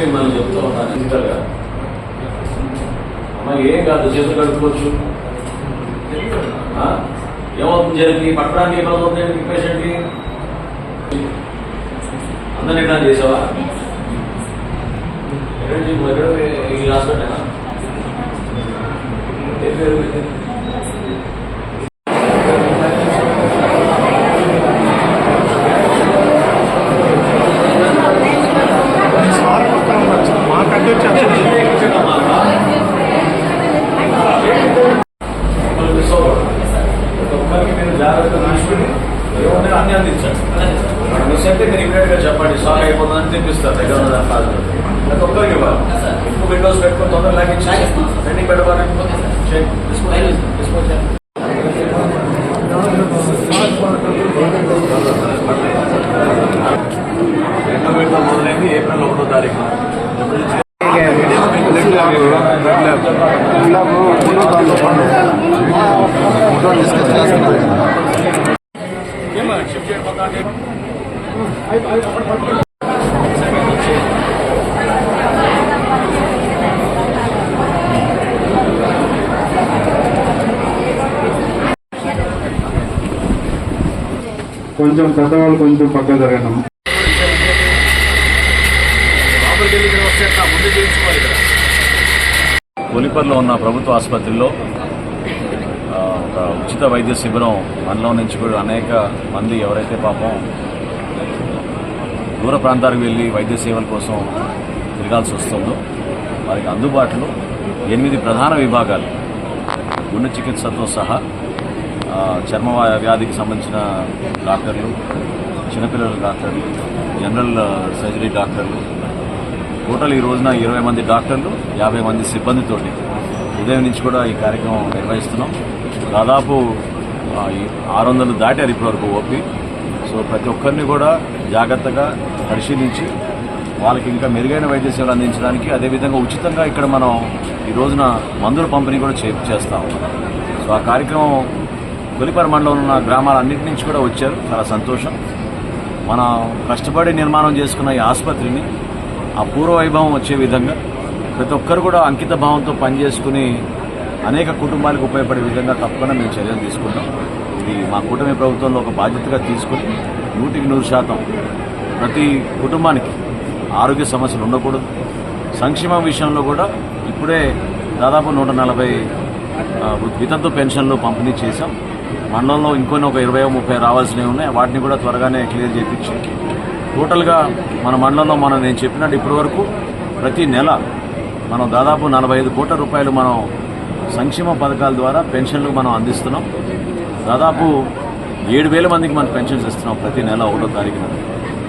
మిమ్మల్ని చెప్తూ ఉన్నాను ఫిజికల్గా అమ్మ ఏం కాదు చేతులు కడుక్కోవచ్చు? ఏమవుతుంది జరిగి పట్టడానికి ఏమవుతుంది పేషెంట్కి అందరినీ ఎక్కడ చేసావా? ఎక్కడ చే- ఎక్కడ ఈ హాస్పిటల్ ఏ పేరు మీది? మాకంటే మిమ్మల్ని మిస్ అవ్వకూడదు. ప్రతి ఒక్కరికి జాగ్రత్త తీసుకుని ఏముంటే అన్ని అందించండి అక్కడ మిస్ అయితే మీరు ఇమీడియట్గా చెప్పండి స్టాక్ అయిపోతుందని తెప్పిస్తారు దగ్గర ఉన్న కాదు. ప్రతి ఒక్కరికి ఇవ్వాలి. ఎక్కువ విండోస్ పెట్టుకొని తొందరగా లాగించి పెండింగ్ పెట్టవాలి చేయండి. డిస్పోజ్ డిస్పోజ్ చేయండి. రెండో విడత మొదలైంది. ఏప్రిల్ ఒకటో తారీఖు. కొంచెం పెద్దవాళ్ళు కొంచెం పక్క జరగడం వస్తే ఎట్లా? ఒలిపర్లో ఉన్న ప్రభుత్వ ఆసుపత్రిలో ఒక ఉచిత వైద్య శిబిరం మనలో నుంచి కూడా అనేక మంది ఎవరైతే పాపం దూర ప్రాంతాలకు వెళ్ళి వైద్య సేవల కోసం తిరగాల్సి వస్తుందో వారికి అందుబాటులో ఎనిమిది ప్రధాన విభాగాలు. గుండె చికిత్సతో సహా చర్మ వ్యాధికి సంబంధించిన డాక్టర్లు చిన్నపిల్లల డాక్టర్లు జనరల్ సర్జరీ డాక్టర్లు. టోటల్ ఈ రోజున ఇరవై మంది డాక్టర్లు యాభై మంది సిబ్బందితోటి ఉదయం నుంచి కూడా ఈ కార్యక్రమం నిర్వహిస్తున్నాం. దాదాపు ఆరు వందలు దాటారు ఇప్పటివరకు ఓపీ. సో ప్రతి ఒక్కరిని కూడా జాగ్రత్తగా పరిశీలించి వాళ్ళకి ఇంకా మెరుగైన వైద్య సేవలు అందించడానికి అదేవిధంగా ఉచితంగా ఇక్కడ మనం ఈ రోజున మందుల పంపిణీ కూడా చే చేస్తాం సో ఆ కార్యక్రమం తొలిపర మండలంలో ఉన్న గ్రామాలన్నింటి నుంచి కూడా వచ్చారు. చాలా సంతోషం. మనం కష్టపడి నిర్మాణం చేసుకున్న ఈ ఆసుపత్రిని ఆ పూర్వ వైభవం వచ్చే విధంగా ప్రతి ఒక్కరు కూడా అంకిత భావంతో పనిచేసుకుని అనేక కుటుంబాలకు ఉపయోగపడే విధంగా తప్పకుండా మేము చర్యలు తీసుకుంటాం. ఇది మా కూటమి ప్రభుత్వంలో ఒక బాధ్యతగా తీసుకుని నూటికి నూరు శాతం ప్రతి కుటుంబానికి ఆరోగ్య సమస్యలు ఉండకూడదు. సంక్షేమం విషయంలో కూడా ఇప్పుడే దాదాపు నూట నలభై వితంతు పెన్షన్లు పంపిణీ చేశాం. మండలంలో ఇంకొన్ని ఒక ఇరవై ముప్పై రావాల్సినవి ఉన్నాయి. వాటిని కూడా త్వరగానే క్లియర్ చేయించి టోటల్గా మన మండలంలో మనం నేను చెప్పినట్టు ఇప్పటి వరకు ప్రతి నెల మనం దాదాపు నలభై ఐదు కోట్ల రూపాయలు మనం సంక్షేమ పథకాల ద్వారా పెన్షన్లు మనం అందిస్తున్నాం. దాదాపు ఏడు వేల మందికి మనం పెన్షన్స్ ఇస్తున్నాం ప్రతి నెల ఒకటో తారీఖున.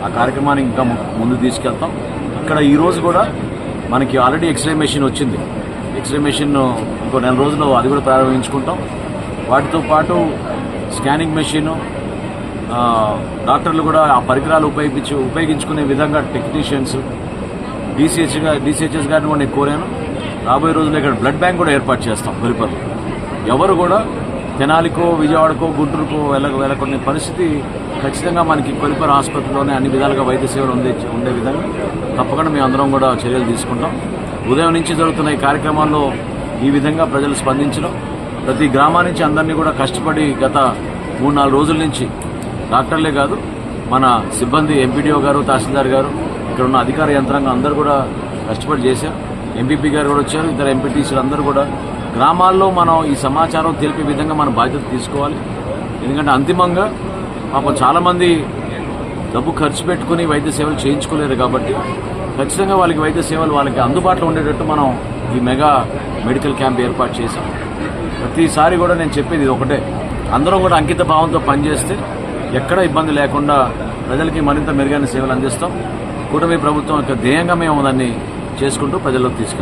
ఆ కార్యక్రమాన్ని ఇంకా ముందు తీసుకెళ్తాం. ఇక్కడ ఈరోజు కూడా మనకి ఆల్రెడీ ఎక్స్రే మెషిన్ వచ్చింది. ఎక్స్రే మెషిన్ ఇంకో నెల రోజుల్లో అది కూడా ప్రారంభించుకుంటాం. వాటితో పాటు స్కానింగ్ మెషిను డాక్టర్లు కూడా ఆ పరికరాలు ఉపయోగించి ఉపయోగించుకునే విధంగా టెక్నీషియన్స్ డీసీహెచ్ డీసీహెచ్ఎస్ గారిని కూడా నేను కోరాను. రాబోయే రోజుల్లో ఇక్కడ బ్లడ్ బ్యాంక్ కూడా ఏర్పాటు చేస్తాం కొలిపర్లో ఎవరు కూడా తెనాలికో విజయవాడకో గుంటూరుకో వెళ్ళ వెళ్ళకునే పరిస్థితి ఖచ్చితంగా మనకి కొలిపర ఆసుపత్రిలోనే అన్ని విధాలుగా వైద్య సేవలు ఉండే ఉండే విధంగా తప్పకుండా మేము అందరం కూడా చర్యలు తీసుకుంటాం. ఉదయం నుంచి జరుగుతున్న ఈ కార్యక్రమాల్లో ఈ విధంగా ప్రజలు స్పందించడం ప్రతి గ్రామా నుంచి అందరినీ కూడా కష్టపడి గత మూడు నాలుగు రోజుల నుంచి డాక్టర్లే కాదు మన సిబ్బంది ఎంపీడీఓ గారు తహసీల్దార్ గారు ఇక్కడ ఉన్న అధికార యంత్రాంగం అందరూ కూడా కష్టపడి చేశారు. ఎంపీపీ గారు కూడా వచ్చారు ఇతర ఎంపీటీసీలు అందరూ కూడా. గ్రామాల్లో మనం ఈ సమాచారం తెలిపే విధంగా మన బాధ్యత తీసుకోవాలి. ఎందుకంటే అంతిమంగా పాపం చాలామంది డబ్బు ఖర్చు పెట్టుకుని వైద్య సేవలు చేయించుకోలేరు కాబట్టి ఖచ్చితంగా వాళ్ళకి వైద్య సేవలు వాళ్ళకి అందుబాటులో ఉండేటట్టు మనం ఈ మెగా మెడికల్ క్యాంప్ ఏర్పాటు చేశాం. ప్రతిసారి కూడా నేను చెప్పేది ఇది ఒకటే. అందరం కూడా అంకిత భావంతో పనిచేస్తే ఎక్కడ ఇబ్బంది లేకుండా ప్రజలకి మరింత మెరుగైన సేవలు అందిస్తాం. కూటమి ప్రభుత్వం యొక్క ధ్యేయంగా మేము దాన్ని చేసుకుంటూ ప్రజల్లోకి తీసుకెళ్తాం.